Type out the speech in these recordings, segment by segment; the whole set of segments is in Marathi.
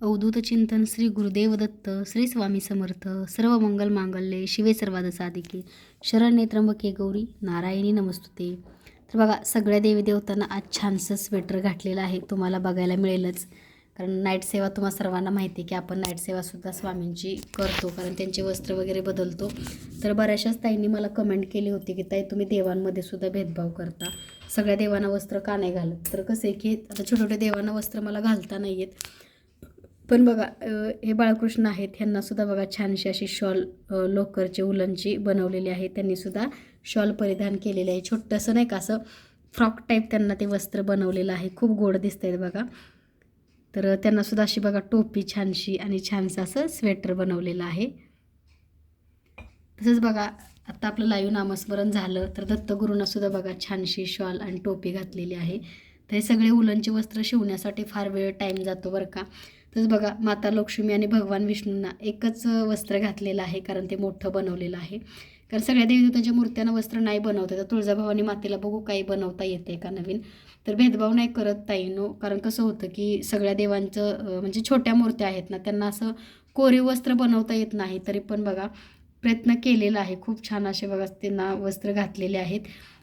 अवधूत चिंतन श्री गुरुदेव दत्त श्री स्वामी समर्थ सर्व मंगल मांगल्ये शिवे सर्वाद साधिके. शरण्ये त्र्यंबके गौरी नारायणी नमस्तुते. तर बघा सगळ्या देवीदेवतांना आज छानसं स्वेटर घातलेलं आहे तुम्हाला बघायला मिळेलच. कारण नाईट सेवा तुम्हाला सर्वांना माहिती आहे की आपण नाईट सेवासुद्धा स्वामींची करतो कारण त्यांचे वस्त्र वगैरे बदलतो. तर बऱ्याचशाच ताईंनी मला कमेंट केली होती की ताई तुम्ही देवांमध्ये सुद्धा भेदभाव करता. सगळ्या देवांना वस्त्र का नाही घालत? तर कसं आहे की आता छोटे छोटे देवांना वस्त्र मला घालता नाही आहेत पण बघा हे बाळकृष्ण आहेत ह्यांनासुद्धा बघा छानशी अशी शॉल लोकरचे लोकरची उलनची बनवलेली आहे. त्यांनीसुद्धा शॉल परिधान केलेले आहे. छोटंसं नाही का असं फ्रॉक टाईप त्यांना ते वस्त्र बनवलेलं आहे. खूप गोड दिसत आहेत बघा. तर त्यांनासुद्धा अशी बघा टोपी छानशी आणि छानसं असं स्वेटर बनवलेलं आहे. तसंच बघा आत्ता आपलं लाईव्ह नामस्मरण झालं तर दत्तगुरूंनासुद्धा बघा छानशी शॉल आणि टोपी घातलेली आहे. तर हे सगळे उलनचे वस्त्र शिवण्यासाठी फार वेळ टाईम जातो बरं का. तसंच बघा माता लक्ष्मी आणि भगवान विष्णूंना एकच वस्त्र घातलेलं आहे कारण ते मोठं बनवलेलं आहे. कारण सगळ्या देवदेवतांच्या मूर्त्यांना वस्त्र नाही बनवता तर तुळजाभवानी मातेला बघू काही बनवता येते का नवीन? तर भेदभाव नाही करत ताईनो. कारण कसं होतं की सगळ्या देवांचं म्हणजे छोट्या मूर्त्या आहेत ना त्यांना असं कोरीव वस्त्र बनवता येत नाही. तरी पण बघा प्रयत्न केलेला आहे. खूप छान असे बघा त्यांना वस्त्र घातलेले आहेत.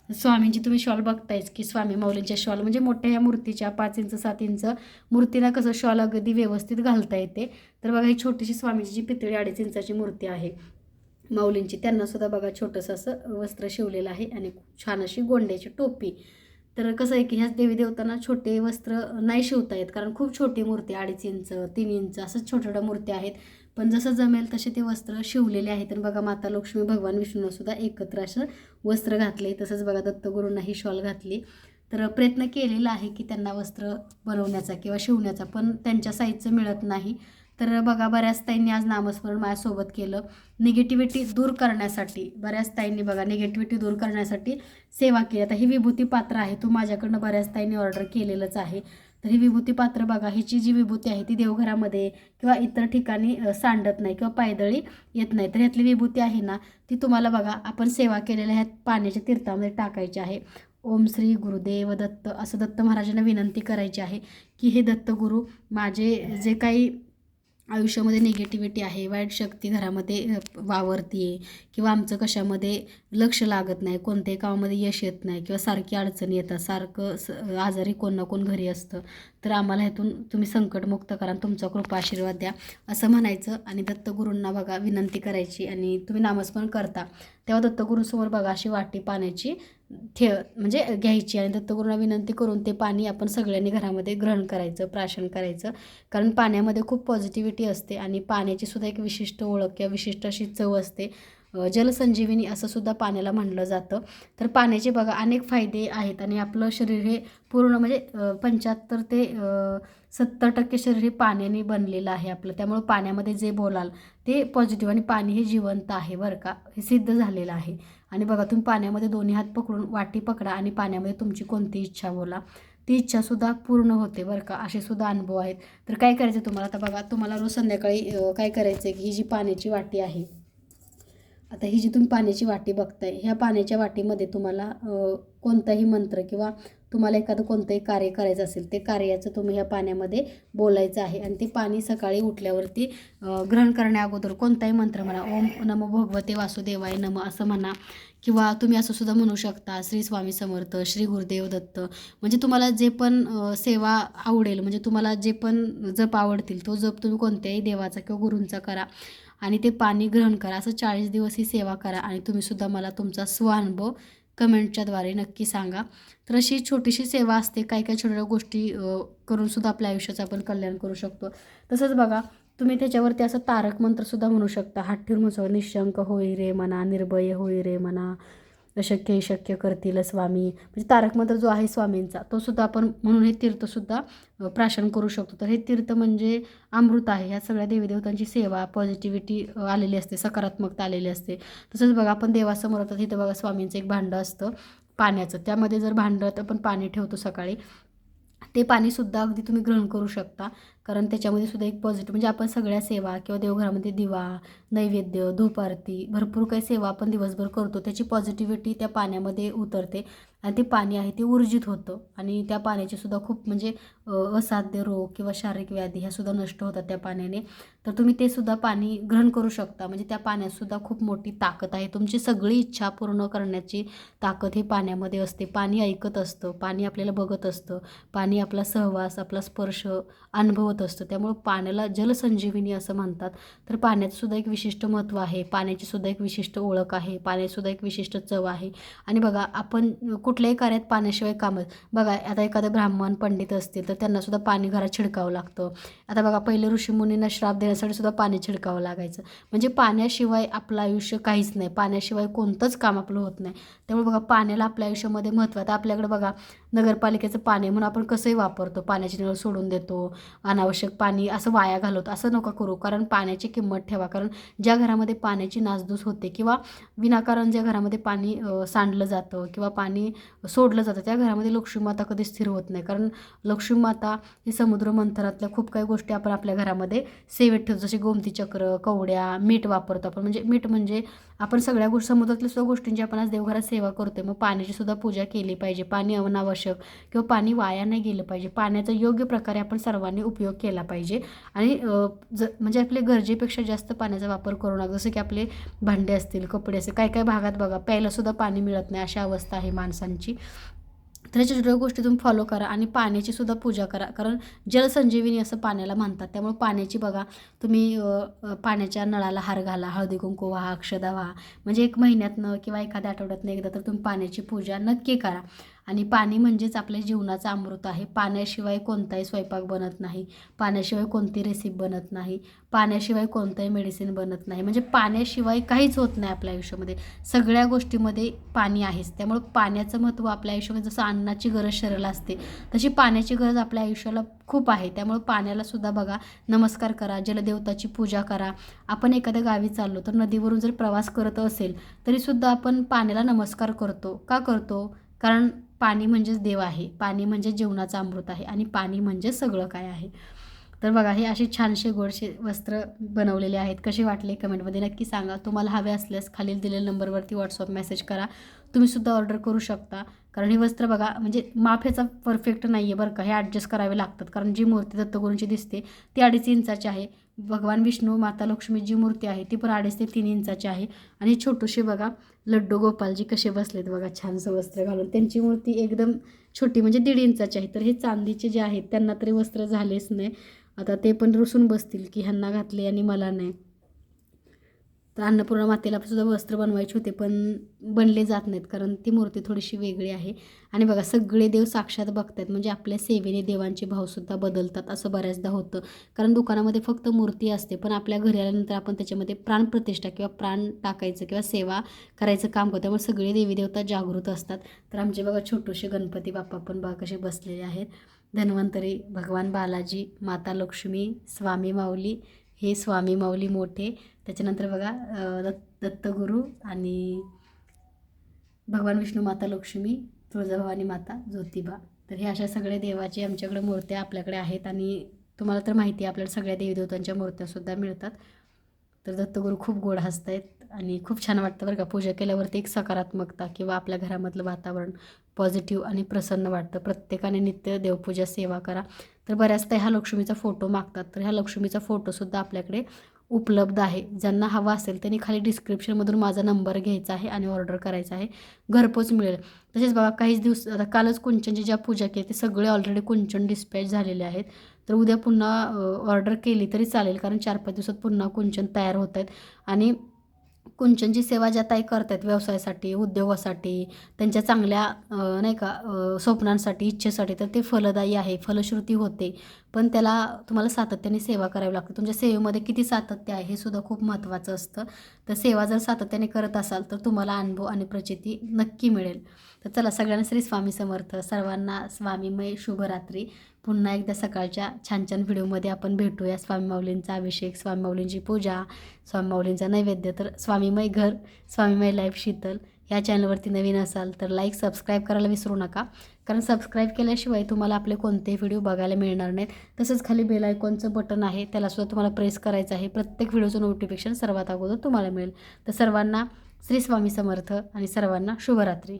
स्वामींची तुम्ही शॉल बघतायच की स्वामी माऊलींच्या शॉल म्हणजे मोठ्या ह्या मूर्तीच्या पाच इंच सात इंच मूर्तीला कसं शॉल अगदी व्यवस्थित घालता येते. तर बघा ही छोटीशी स्वामीची जी पितळी अडीच इंचाची मूर्ती आहे माऊलींची त्यांनासुद्धा बघा छोटंसं असं वस्त्र शिवलेलं आहे आणि खूप छान अशी गोंड्याची टोपी. तर कसं आहे की ह्याच देवी देवतांना छोटे वस्त्र नाही शिवता येत कारण खूप छोटी मूर्ती अडीच इंच तीन इंच असंच छोट्या छोट्या मूर्त्या आहेत. पण जसं जमेल तसे ते वस्त्र शिवलेले आहेत. आणि बघा माता लक्ष्मी भगवान विष्णूला सुद्धा एकत्र असं वस्त्र घातले. तसंच बघा दत्तगुरूंना ही शॉल घातली. तर प्रयत्न केलेला आहे की त्यांना वस्त्र बनवण्याचा किंवा शिवण्याचा पण त्यांच्या साईजचं मिळत नाही. तर बघा बऱ्याच ताईंनी आज नामस्मरण माझ्यासोबत केलं. निगेटिव्हिटी दूर करण्यासाठी बऱ्याच ताईंनी बघा निगेटिव्हिटी दूर करण्यासाठी सेवा केली. आता ही विभूती पात्र आहे. तू माझ्याकडनं बऱ्याच ताईंनी ऑर्डर केलेलंच आहे. तर ही विभूती पात्र बघा. हिची जी विभूती आहे ती देवघरामध्ये किंवा इतर ठिकाणी सांडत नाही किंवा पायदळी येत नाही. तर ह्यातली विभूती आहे ना ती तुम्हाला बघा आपण सेवा केलेल्या ह्यात पाण्याच्या तीर्थामध्ये टाकायची आहे. ओम श्री गुरुदेव दत्त असं दत्त महाराजांना विनंती करायची आहे की हे दत्तगुरू माझे जे काही आयुष्यामध्ये निगेटिव्हिटी आहे वाईट शक्ती घरामध्ये वावरती आहे किंवा आमचं कशामध्ये लक्ष लागत नाही कोणत्याही कामामध्ये यश येत नाही किंवा सारखी अडचणी येतात सारखं स आजारी कोण ना कोण घरी असतं. तर आम्हाला ह्यातून तुम्ही संकटमुक्त करा तुमचा कृपा आशीर्वाद द्या. असं म्हणायचं आणि दत्तगुरूंना बघा विनंती करायची आणि तुम्ही नामस्मरण करता. तेव्हा दत्तगुरूंसमोर बघा अशी वाटी पाण्याची ठेव म्हणजे घ्यायची आणि दत्तगुरूंना विनंती करून ते पाणी आपण सगळ्यांनी घरामध्ये ग्रहण करायचं प्राशन करायचं. कारण पाण्यामध्ये खूप पॉझिटिव्हिटी असते आणि पाण्याची सुद्धा एक विशिष्ट ओळख किंवा विशिष्ट अशी चव असते. जलसंजीवनी असं सुद्धा पाण्याला म्हणलं जातं. तर पाण्याचे बघा अनेक फायदे आहेत आणि आपलं शरीर हे पूर्ण म्हणजे पंच्याहत्तर ते सत्तर टक्के शरीर हे पाण्याने बनलेलं आहे आपलं. त्यामुळं पाण्यामध्ये जे बोलाल ते पॉझिटिव्ह आणि पाणी हे जिवंत आहे बरं का. हे सिद्ध झालेलं आहे. आणि बघा तुम्ही पाण्यामध्ये दोन्ही हात पकडून वाटी पकडा आणि पाण्यामध्ये तुमची कोणती इच्छा बोला. ती इच्छासुद्धा पूर्ण होते बरं का असे सुद्धा अनुभव आहेत. तर काय करायचं तुम्हाला? आता बघा तुम्हाला रोज संध्याकाळी काय करायचं आहे की ही जी पाण्याची वाटी आहे आता ही जी तुम्ही पाण्याची वाटी बघताय ह्या पाण्याच्या वाटीमध्ये तुम्हाला कोणताही मंत्र किंवा तुम्हाला एखादं कोणतंही कार्य करायचं असेल ते कार्याचं तुम्ही ह्या पाण्यामध्ये बोलायचं आहे. आणि ते पाणी सकाळी उठल्यावरती ग्रहण करण्या अगोदर कोणताही मंत्र म्हणा ओम नमो भगवते वासुदेवाय नम असं म्हणा किंवा तुम्ही असं सुद्धा म्हणू शकता श्री स्वामी समर्थ श्री गुरुदेव दत्त. म्हणजे तुम्हाला जे पण सेवा आवडेल म्हणजे तुम्हाला जे पण जप आवडतील तो जप तुम्ही कोणत्याही देवाचा किंवा गुरूंचा करा आणि ते पाणी ग्रहण करा. असं चाळीस दिवस ही सेवा करा आणि तुम्हीसुद्धा मला तुमचा स्वानुभव कमेंटच्याद्वारे नक्की सांगा. तर अशी छोटीशी सेवा असते. काही काही छोट्या गोष्टी करूनसुद्धा आपल्या आयुष्याचं आपण कल्याण करू शकतो. तसंच बघा तुम्ही त्याच्यावरती असं तारक मंत्रसुद्धा म्हणू शकता. हात ठेवून म्हणू निशंक होई रे म्हणा निर्भय होई रे म्हणा अशक्य शक्य करतील स्वामी. म्हणजे तारक मंत्र जो आहे स्वामींचा तो सुद्धा आपण म्हणून हे तीर्थसुद्धा प्राशन करू शकतो. तर हे तीर्थ म्हणजे अमृत आहे. ह्या सगळ्या देवीदेवतांची सेवा पॉझिटिव्हिटी आलेली असते सकारात्मकता आलेली असते. तसंच बघा आपण देवासमोर होतं तिथं बघा स्वामींचं एक भांडं असतं पाण्याचं. त्यामध्ये जर भांडं आपण पाणी ठेवतो सकाळी. ते पाणीसुद्धा अगदी तुम्ही ग्रहण करू शकता. कारण त्याच्यामध्ये सुद्धा एक पॉझिटिव्ह म्हणजे आपण सगळ्या सेवा किंवा देवघरामध्ये दिवा नैवेद्य धूप आरती भरपूर काही सेवा आपण दिवसभर करतो. त्याची पॉझिटिव्हिटी त्या पाण्यामध्ये उतरते. आणि ते पाणी आहे ते ऊर्जित होतं. आणि त्या पाण्याचे सुद्धा खूप म्हणजे असाध्य रोग किंवा शारीरिक व्याधी ह्यासुद्धा नष्ट होतात त्या पाण्याने. तर तुम्ही ते सुद्धा पाणी ग्रहण करू शकता. म्हणजे त्या पाण्यातसुद्धा खूप मोठी ताकद आहे. तुमची सगळी इच्छा पूर्ण करण्याची ताकद हे पाण्यामध्ये असते. पाणी ऐकत असतं. पाणी आपल्याला बघत असतं. पाणी आपला सहवास आपला स्पर्श अनुभवत असतं. त्यामुळं पाण्याला जलसंजीवनी असं म्हणतात. तर पाण्याचंसुद्धा एक विशिष्ट महत्त्व आहे. पाण्याची सुद्धा एक विशिष्ट ओळख आहे. पाण्याचीसुद्धा एक विशिष्ट चव आहे. आणि बघा आपण कुठल्याही कार्यात पाण्याशिवाय कामच बघा आता एखादं ब्राह्मण पंडित असतील तर त्यांना सुद्धा पाणी घरात छिडकावं लागतं. आता बघा पहिले ऋषीमुनींना श्राप देण्यासाठी सुद्धा पाणी छिडकावं लागायचं. म्हणजे पाण्याशिवाय आपलं आयुष्य काहीच नाही. पाण्याशिवाय कोणतंच काम आपलं होत नाही. त्यामुळे बघा पाण्याला आपल्या आयुष्यामध्ये महत्त्व आहे. आता आपल्याकडे बघा नगरपालिकेचं पाणी म्हणून आपण कसंही वापरतो. पाण्याची नळ सोडून देतो अनावश्यक पाणी असं वाया घालवतो. असं नका करू. कारण पाण्याची किंमत ठेवा. कारण ज्या घरामध्ये पाण्याची नासधूस होते किंवा विनाकारण ज्या घरामध्ये पाणी सांडलं जातं किंवा पाणी सोडलं जातं. त्या घरामध्ये लक्ष्मीमाता कधी स्थिर होत नाही. कारण लक्ष्मीमाता ही समुद्र मंथनातल्या खूप काही गोष्टी आपण आपल्या घरामध्ये सेवेत ठेवतो. जसे गोमती चक्र कवड्या मीठ वापरतो आपण. म्हणजे मीठ म्हणजे आपण सगळ्या गोष्टी समुद्रातल्या सुद्धा गोष्टींची आपण आज देवघरात सेवा करतो आहे मग पाण्याची सुद्धा पूजा केली पाहिजे. पाणी अनावश्यक किंवा पाणी वाया नाही गेलं पाहिजे. पाण्याचा योग्य प्रकारे आपण सर्वांनी उपयोग केला पाहिजे. आणि ज म्हणजे आपले गरजेपेक्षा जास्त पाण्याचा वापर करू नका. जसं की आपले भांडे असतील कपडे असतील काय काय भागात बघा प्यायलासुद्धा पाणी मिळत नाही. अशा अवस्था आहे माणसांची. तर ह्या छोट्या गोष्टी तुम्ही फॉलो करा आणि पाण्याची सुद्धा पूजा करा. कारण जलसंजीवनी असं पाण्याला म्हणतात त्यामुळे पाण्याची बघा तुम्ही पाण्याच्या नळाला हार घाला हळदी कुंकू व्हा अक्षदा व्हा. म्हणजे एक महिन्यातनं किंवा एखाद्या आठवड्यातनं एकदा तर तुम्ही पाण्याची पूजा नक्की करा. आणि पाणी म्हणजेच आपल्या जीवनाचा अमृत आहे. पाण्याशिवाय कोणताही स्वयंपाक बनत नाही. पाण्याशिवाय कोणती रेसिपी बनत नाही. पाण्याशिवाय कोणतंही मेडिसिन बनत नाही. म्हणजे पाण्याशिवाय काहीच होत नाही आपल्या आयुष्यामध्ये. सगळ्या गोष्टीमध्ये पाणी आहेच. त्यामुळं पाण्याचं महत्त्व आपल्या आयुष्यामध्ये जसं अन्नाची गरज शरीराला असते तशी पाण्याची गरज आपल्या आयुष्याला खूप आहे. त्यामुळं पाण्याला सुद्धा बघा नमस्कार करा जलदेवताची पूजा करा. आपण एखाद्या गावी चाललो तर नदीवरून जर प्रवास करत असेल तरीसुद्धा आपण पाण्याला नमस्कार करतो. का करतो? कारण पाणी म्हणजेच देव आहे. पाणी म्हणजे जीवनाचं अमृत आहे आणि पाणी म्हणजे सगळं काय आहे. तर बघा हे असे छानसे गोडसे वस्त्र बनवलेले आहेत. कसे वाटले कमेंटमध्ये नक्की सांगा. तुम्हाला हवे असल्यास खालील दिलेल्या नंबरवरती व्हॉट्सअप मेसेज करा. तुम्हीसुद्धा ऑर्डर करू शकता. कारण हे वस्त्र बघा म्हणजे माप ह्याचा परफेक्ट नाही आहे बरं का. हे ॲडजस्ट करावे लागतात. कारण जी मूर्ती दत्तगुरूंची दिसते ती अडीच इंचाची आहे. भगवान विष्णू माता लक्ष्मी जी मूर्ती आहे ती पण अडीच ते तीन इंचाची आहे. आणि छोटूशी बघा लड्डू गोपालजी कसे बसलेत बघा छानसं वस्त्र घालून. त्यांची मूर्ती एकदम छोटी म्हणजे दीड इंचाची आहे. तर हे चांदीचे जे आहेत त्यांना तरी वस्त्र झालेच नाही. आता ते पण रुसून बसतील की ह्यांना घातले आणि मला नाही. तर अन्नपूर्णा मातेला सुद्धा वस्त्र बनवायचे होते पण बनले जात नाहीत कारण ती मूर्ती थोडीशी वेगळी आहे. आणि बघा सगळे देव साक्षात बघतात म्हणजे आपल्या सेवेने देवांचे भावसुद्धा बदलतात असं बऱ्याचदा होतं. कारण दुकानामध्ये फक्त मूर्ती असते पण आपल्या घरी आल्यानंतर आपण त्याच्यामध्ये प्राणप्रतिष्ठा किंवा प्राण टाकायचं किंवा सेवा करायचं काम करतो त्यामुळे सगळे देवी देवता जागृत असतात. तर आमचे बघा छोटूसे गणपती बाप्पा पण बघा कसे बसलेले आहेत. धन्वंतरी भगवान बालाजी माता लक्ष्मी स्वामी माऊली हे स्वामी माऊली मोठे. त्याच्यानंतर बघा अ, दत्त दत्तगुरू आणि भगवान विष्णू माता लक्ष्मी तुळजाभवानी माता ज्योतिबा. तर हे अशा सगळ्या देवाची आमच्याकडे मूर्त्या आपल्याकडे आहेत आणि तुम्हाला तर माहिती आहे आपल्याला सगळ्या देवीदेवतांच्या मूर्त्यासुद्धा मिळतात. तर दत्तगुरू खूप गोड हसतायत आणि खूप छान वाटतं बरं का. पूजा केल्यावरती एक सकारात्मकता किंवा आपल्या घरामधलं वातावरण पॉझिटिव्ह आणि प्रसन्न वाटतं. प्रत्येकाने नित्य देवपूजा सेवा करा. तर बऱ्याचदा ह्या लक्ष्मीचा फोटो मागतात. तर ह्या लक्ष्मीचा फोटोसुद्धा आपल्याकडे उपलब्ध आहे. ज्यांना हवा असेल त्यांनी खाली डिस्क्रिप्शनमधून माझा नंबर घ्यायचा आहे आणि ऑर्डर करायचा आहे. घरपोच मिळेल. तसेच बाबा काहीच दिवस आता कालच कुंचनची ज्या पूजा केली ते सगळे ऑलरेडी कुंचन डिस्पॅच झालेले आहेत. तर उद्या पुन्हा ऑर्डर केली तरी चालेल. कारण चार पाच दिवसात पुन्हा कुंचन तयार होत आहेत. आणि कुंचनची सेवा ज्या ताई करतायत व्यवसायासाठी उद्योगासाठी त्यांच्या चांगल्या नाही का स्वप्नांसाठी इच्छेसाठी तर ते फलदायी आहे फलश्रुती होते. पण त्याला तुम्हाला सातत्याने सेवा करावी लागते. तुमच्या सेवेमध्ये किती सातत्य आहे हे सुद्धा खूप महत्त्वाचं असतं. तर सेवा जर सातत्याने करत असाल तर तुम्हाला अनुभव आणि प्रचिती नक्की मिळेल. तर चला सगळ्यांना श्री स्वामी समर्थ. सर्वांना स्वामीमय शुभरात्री. पुन्हा एकदा सकाळच्या छान छान व्हिडिओमध्ये आपण भेटूया. स्वामी माऊलींचा अभिषेक स्वामी माऊलींची पूजा स्वामी माऊलींचा नैवेद्य. तर स्वामीमय घर स्वामीमय लाईफ शीतल या चॅनलवरती नवीन असाल तर लाईक सबस्क्राईब करायला विसरू नका. कारण सबस्क्राईब केल्याशिवाय तुम्हाला आपले कोणतेही व्हिडिओ बघायला मिळणार नाहीत. तसंच खाली बेल आयकॉनचं बटन आहे. त्यालासुद्धा तुम्हाला प्रेस करायचं आहे. प्रत्येक व्हिडिओचं नोटिफिकेशन सर्वात अगोदर तुम्हाला मिळेल. तर सर्वांना श्री स्वामी समर्थ आणि सर्वांना शुभरात्री.